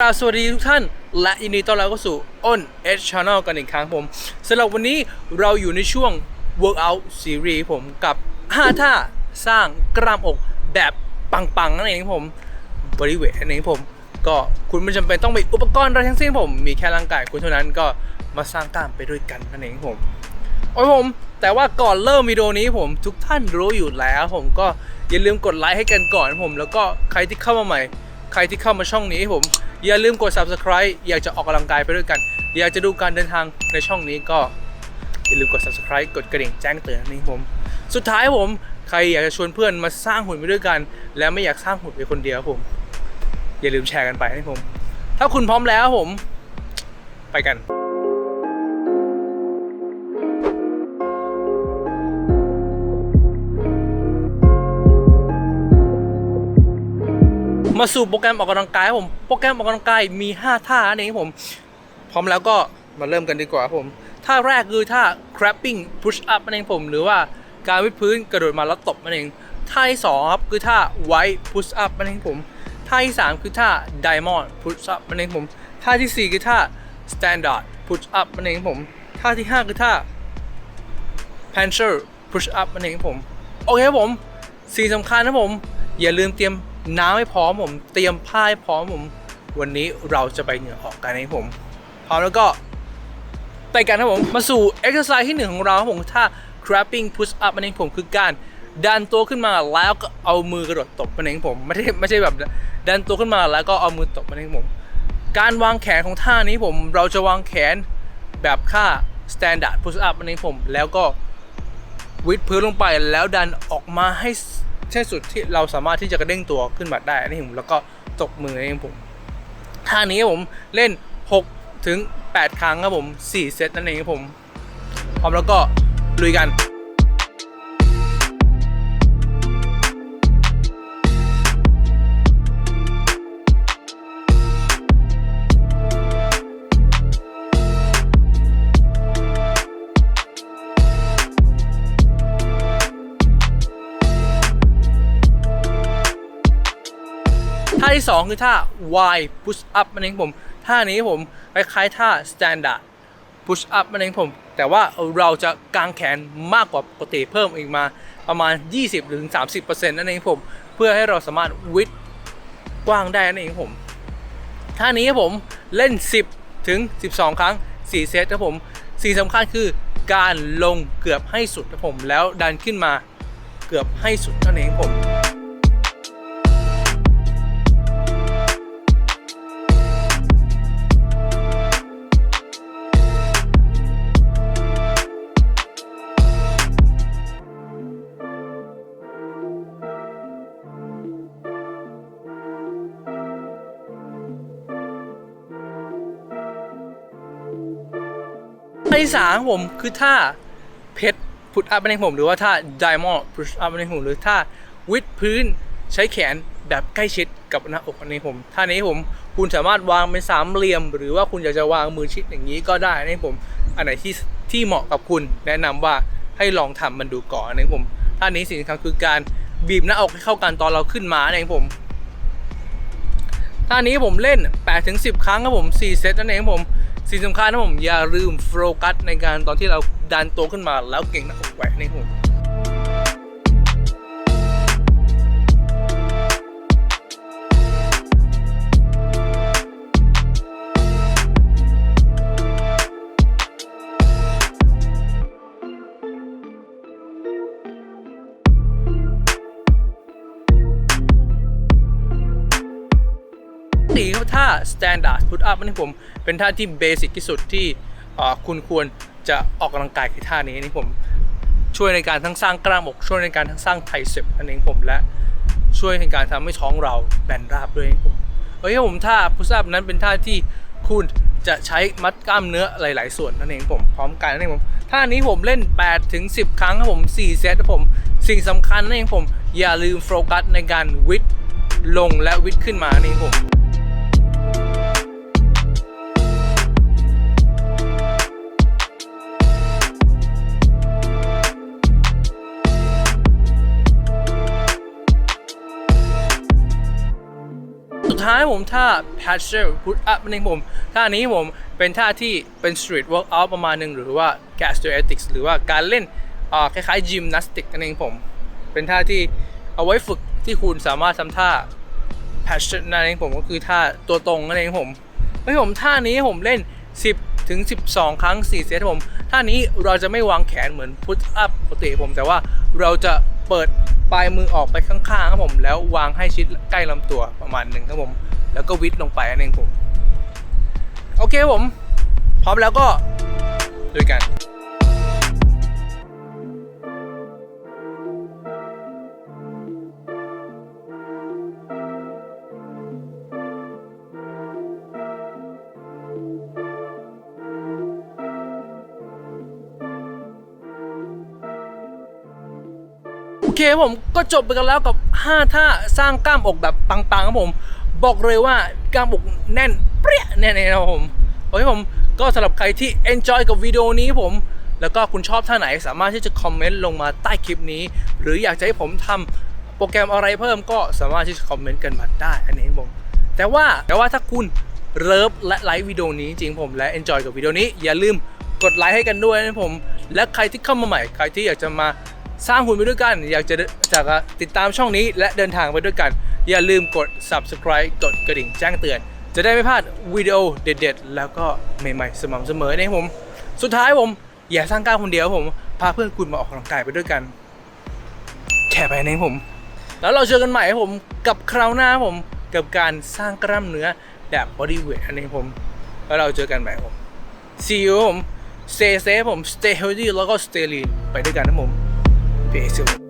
กราบสวัสดีทุกท่าน และยินดีต้อนรับเข้าสู่อ้น H Channel กันอีกครั้งผมสำหรับวันนี้เราอยู่ในช่วง Workout Series ผมกับ 5 ท่าสร้างกล้ามอกแบบปังๆนั่นเองผมบริเวทนั่นเองผม ก็คุณไม่จำเป็นต้องมีอุปกรณ์อะไรทั้งสิ้นผม มีแค่ร่างกายคุณเท่านั้นก็มาสร้างกล้ามไปด้วยกันนั่นเองผมโอ้ยผมแต่ว่าก่อนเริ่มวิดีโอนี้ผมทุกท่านรู้อยู่แล้วผมก็อย่าลืมกดไลค์ให้กันก่อนผม แล้วก็ใครที่เข้ามาใหม่ ใครที่เข้ามาช่องนี้ผม อย่าลืมกด subscribe อยากจะออกกำลังกายไปด้วยกัน อยากจะดูการเดินทางในช่องนี้ก็อย่าลืมกด subscribe กดกระดิ่งแจ้งเตือนนี่ผม สุดท้ายผมใครอยากจะชวนเพื่อนมาสร้างหุ่นไปด้วยกัน แล้วไม่อยากสร้างหุ่นไปคนเดียวผม อย่าลืมแชร์กันไปนะผม ถ้าคุณพร้อมแล้วผม ไปกัน มาสู่โปรแกรมออกกำลังกายครับผมโปรแกรมออกกำลังกายมี 5 ท่านั่นเองผม พร้อมแล้วก็มาเริ่มกันดีกว่าผมท่าแรกคือท่า crapping push up นั่นเองผม หรือว่าการวิดพื้นกระโดดมาแล้วตบนั่นเองท่าที่สองครับคือท่า white push up นั่นเองผมท่าที่สามคือท่า diamond push up นั่นเองผมท่าที่สี่คือท่า standard push up นั่นเองผมท่าที่ห้าคือท่า Pancher Push Up นั่นเองผมโอเคครับผมสิ่งสำคัญนะผม อย่าลืมเตรียมน้ำให้พร้อมผม เตรียมผ้าให้พร้อมผม วันนี้เราจะไปเหงื่อออกกันนะครับผม พร้อมแล้วก็ไปกันนะผมมาสู่ exercise ที่หนึ่งของเราครับผมท่า crapping push up นั่นเองผมคือการดันตัวขึ้นมาแล้วก็เอามือกระโดดตบนั่นเองผมไม่ใช่ไม่ใช่แบบดันตัวขึ้นมาแล้วก็เอามือตบนั่นเองผม การวางแขนของท่านี้ผมเราจะวางแขนแบบค่า standard push up นั่นเองผม แล้วก็วิดพื้นลงไปแล้วดันออกมาให้ ใช่สุดที่เราสามารถที่จะกระเด้งตัวขึ้นมาได้นี่ผมแล้วก็ตกมือเองผมท่านี้ผมเล่น 6 ถึง 8 ครั้งครับผม 4 เซตนั่นเองครับผมพร้อมแล้วก็ลุยกัน 2 คือท่า Y push up นั่นเองผม ท่านี้ผมคล้ายๆท่า standard push up นั่นเองผม แต่ว่าเราจะกางแขนมากกว่าปกติเพิ่มอีกมาประมาณ 20ถึง30%นั่นเองผม เพื่อให้เราสามารถวิดกว้างได้นั่นเองผม ท่านี้ครับผมเล่น 10 ถึง 12 ครั้ง 4 เซตครับผมสิ่งสำคัญคือการลงเกือบให้สุดครับผม แล้วดันขึ้นมาเกือบให้สุดนั้นเองผม ท่าที่สามผมคือท่าเพชรพุทอัพในผมหรือว่าท่า diamond push up ในผมหรือท่าวิดพื้นใช้แขนแบบใกล้ชิดกับหน้าอกในผมท่านี้ผมคุณสามารถวางเป็นสามเหลี่ยม หรือว่าคุณอยากจะวางมือชิดอย่างนี้ก็ได้ในผมอันไหนที่ที่เหมาะกับคุณ แนะนำว่าให้ลองทำมันดูก่อนในผมท่านี้สิ่งสำคัญคือการบีบหน้าอกให้เข้ากันตอนเราขึ้นมาในผมท่านี้ผมเล่น8-10 ครั้งครับผม4เซตนั่นเองผม สิ่งสำคัญนะผมอย่าลืมโฟกัสในการตอนที่เราดันตัวขึ้นมาแล้วเก่งหน้าอกไว้นี่ครับผม standard put up นี่ผมเป็นท่าที่เบสิกที่สุดที่คุณควรจะออกกำลังกายคือท่านี้นี่ผมช่วยในการทั้งสร้างกล้ามอกช่วยในการทั้งสร้างไทเซปนั่นเองผมและช่วยในการทำให้ท้องเราแบนราบด้วยนี่ผมโอเคผมท่า push up นั้นเป็นท่าที่คุณจะใช้มัดกล้ามเนื้อหลาย ๆ ส่วนนั่นเองผมพร้อมกันนั่นเองผมท่านี้ผมเล่น8ถึง10 ครั้งครับผม 4 เซตครับผมสิ่งสำคัญนั่นเองผมอย่าลืมโฟกัสในการวิดลงและวิดขึ้นมานั่นเองผม ท้ายผมท่า passer put up นั่นเองผม ท่านี้ผมเป็นท่าที่เป็น street workout ประมาณหนึ่งหรือว่า gastretics หรือว่าการเล่นอ่าคล้ายๆ gymnastic นั่นเองผม เป็นท่าที่เอาไว้ฝึกที่คุณสามารถทำท่า passion นั่นเองผมก็คือท่าตัวตรงนั่นเองผมไม่ผมท่านี้ผมเล่น 10 ถึง 12 ครั้ง 4 เซตผม ท่านี้เราจะไม่วางแขนเหมือน put up ปกติผม แต่ว่าเราจะเปิด ปลายมือออกไปข้างๆครับผมแล้ววางให้ชิดใกล้ลำตัวประมาณหนึ่งครับผม แล้วก็วิดลงไปนั่นเองผม โอเคผม พร้อมแล้วก็ด้วยกัน เคผมก็จบไปกันแล้วกับ 5 ท่าสร้างกล้ามอกแบบปังๆครับผม บอกเลยว่ากล้ามอกแน่นเปรี้ยแน่ๆนะครับผมโอเคผมก็สำหรับใครที่ enjoy กับวิดีโอนี้ผม แล้วก็คุณชอบท่าไหนสามารถที่จะคอมเมนต์ลงมาใต้คลิปนี้ หรืออยากจะให้ผมทำโปรแกรมอะไรเพิ่มก็สามารถที่จะคอมเมนต์กันมาได้อันนี้ผม แต่ว่าแต่ว่าถ้าคุณเลิฟและไลค์วิดีโอนี้จริงผมและ enjoy กับวิดีโอนี้อย่าลืมกดไลค์ให้กันด้วยนะผม และใครที่เข้ามาใหม่ใครที่อยากจะมา สร้างหุ่นไปด้วยกัน อยากจะจากติดตามช่องนี้และเดินทางไปด้วยกัน อย่าลืมกด subscribe กดกระดิ่งแจ้งเตือน จะได้ไม่พลาดวิดีโอเด็ดๆ แล้วก็ใหม่ๆ สม่ำเสมอนะผม สุดท้ายผม อย่าสร้างกล้าคนเดียวผม พาเพื่อนคุณมาออกกำลังกายไปด้วยกัน แค่ไปนะผม แล้วเราเจอกันใหม่ผมกับคราวหน้าผมกับการสร้างกล้ามเนื้อแบบ body weight อันนี้ผม แล้วเราเจอกันใหม่ผม see you ผม stay safe ผม stay healthy แล้วก็ stay lean ไปด้วยกันนะผม basically.